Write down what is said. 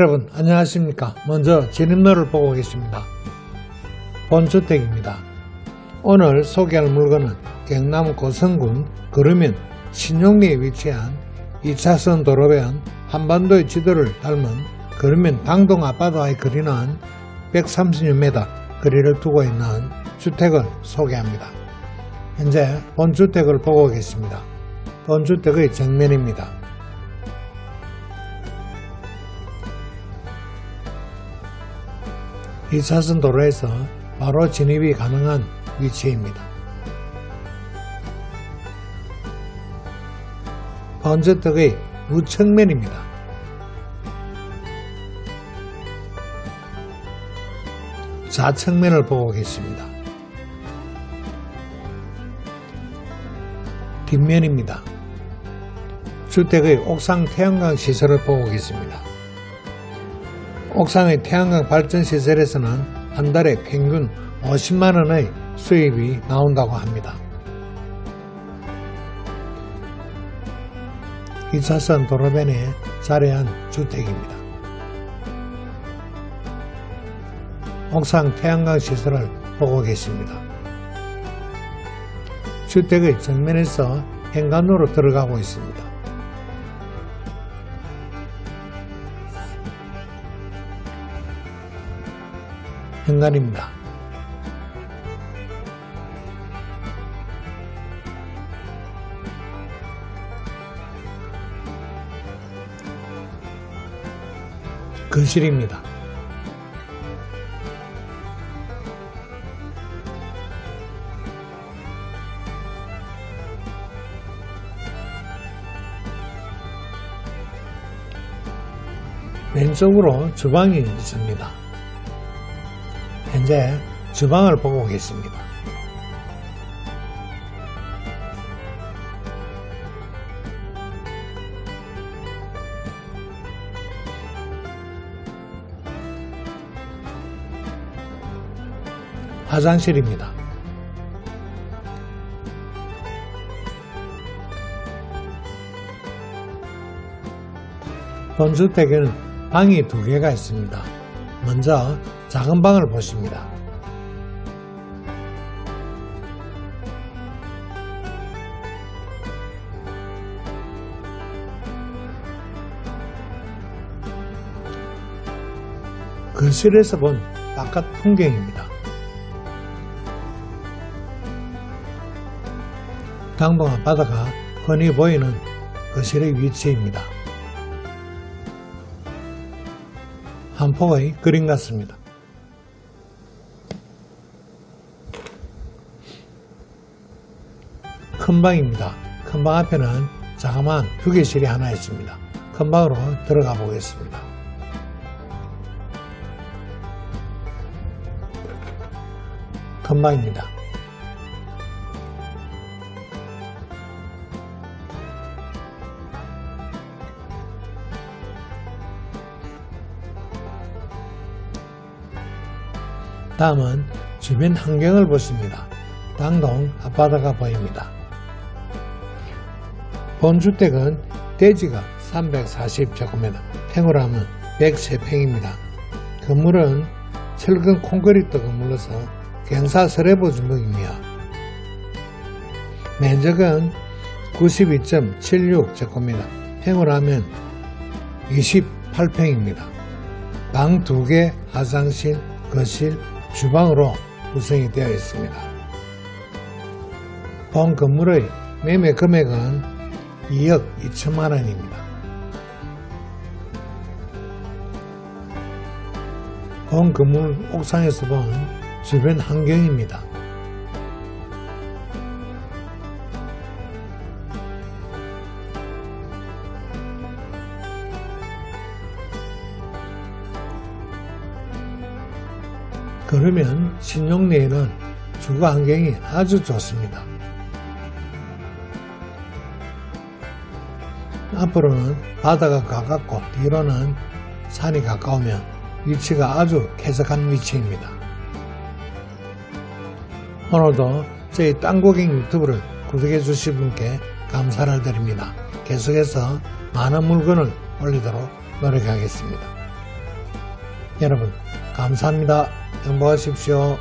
여러분 안녕하십니까? 먼저 진입로를 보고 계십니다. 본주택입니다. 오늘 소개할 물건은 경남 고성군 그르면 신용리에 위치한 2차선 도로변 한반도의 지도를 닮은 그르면 방동 아파트와의 거리는 130m 거리를 두고 있는 주택을 소개합니다. 현재 본주택을 보고 계십니다. 본주택의 정면입니다 2차선 도로에서 바로 진입이 가능한 위치입니다. 번저택의 우측면입니다. 좌측면을 보고 계십니다. 뒷면입니다. 주택의 옥상 태양광 시설을 보고 계십니다. 옥상의 태양광 발전 시설에서는 한 달에 평균 50만 원의 수입이 나온다고 합니다. 2차선 도로변에 자리한 주택입니다. 옥상 태양광 시설을 보고 계십니다. 주택의 정면에서 현관으로 들어가고 있습니다. 현관입니다. 거실입니다. 왼쪽으로 주방이 있습니다. 현재 주방을 보고 계십니다. 화장실입니다. 본주택에는 방이 두 개가 있습니다. 먼저 작은 방을 보십니다. 거실에서 본 바깥 풍경입니다. 당봉 앞바다가 훤히 보이는 거실의 위치입니다. 한 폭의 그림 같습니다. 큰 방입니다. 큰 방 앞에는 자그마한 휴게실이 하나 있습니다. 큰 방으로 들어가 보겠습니다. 큰 방입니다. 다음은 주변 환경을 보십니다. 당동 앞바다가 보입니다. 본주택은 대지가 340제곱미터, 평으로하면 103평입니다. 건물은 철근 콘크리트 건물로서 경사 서래보 주목이며 면적은 92.76제곱미터, 평으로하면 28평입니다. 방 2개, 화장실, 거실, 주방으로 구성이 되어 있습니다. 본 건물의 매매 금액은 2억 2천만 원입니다. 본 건물 옥상에서 본 주변 환경입니다. 그러면 신용리에는 주거 환경이 아주 좋습니다. 앞으로는 바다가 가깝고 뒤로는 산이 가까우며 위치가 아주 쾌적한 위치입니다. 오늘도 저희 땅고객 유튜브를 구독해 주신 분께 감사를 드립니다. 계속해서 많은 물건을 올리도록 노력하겠습니다. 여러분 감사합니다. 행복하십시오.